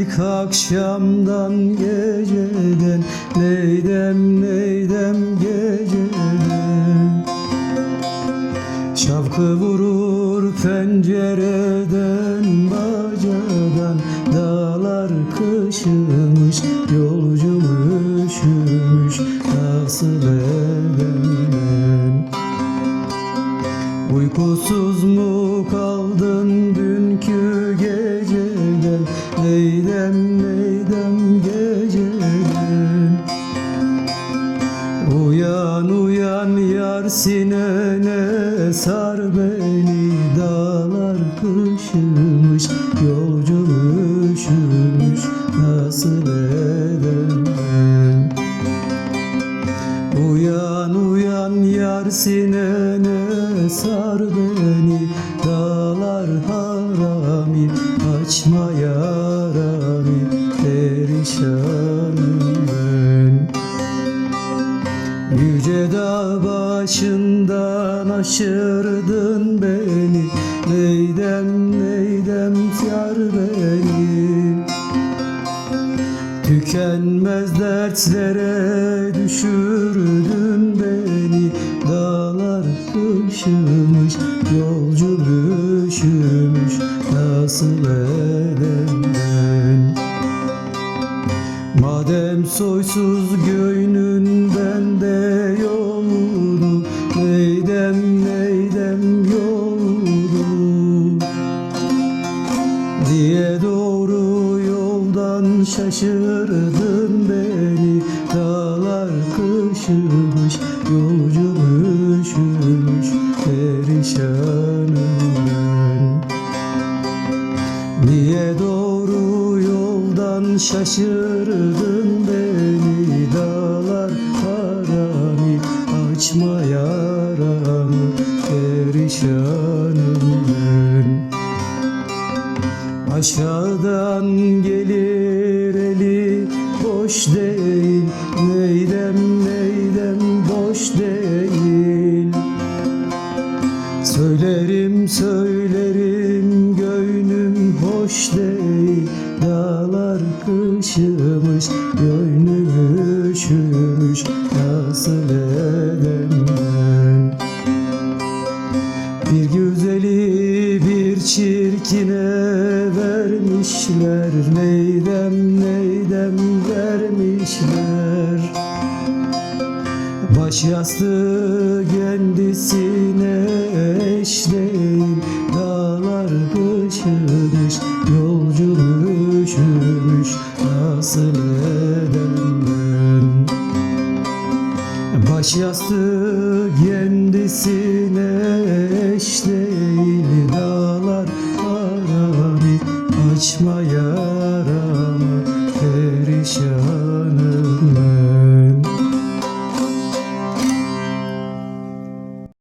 İlk akşamdan geceden Neydem neydem geceden. Şapkı vurur pencereden bacadan Dağlar kışımış yolcum üşümüş Nasıl edemem Uykusuz mu kaldın dünkü Neydem neydem Uyan uyan yar sinene sar beni Dağlar kışımış yolcum üşümüş Nasıl edemem. Uyan uyan yar sinene sar beni Dağlar harami açma yarami Ben Yüce dağ başından aşırdın beni. Neydem neydem yar beni Tükenmez dertlere düşürdün beni. Dağlar kışımış, yolcum üşümüş Nasıl edemem Soysuz göynün bende yoldu Neydem neydem yoldu diye doğru yoldan şaşırdın beni Dağlar kışımış, yolcum üşümüş Perişanım ben Niye doğru yoldan şaşırdın beni açma yaramı Perişanım ben. Aşağıdan gelir eli boş değil Neydem neydem boş değil. Söylerim söylerim göynüm hoş değil. Dağlar kışımış göynüm üşümüş Nasıl edemem bir güzeli bir çirkine vermişler. Neydem neydem vermişler? Baş yastığı kendisine eş değil Dağlar kışımış, yolcum üşümüş Nasıl Baş yastığı kendisine eş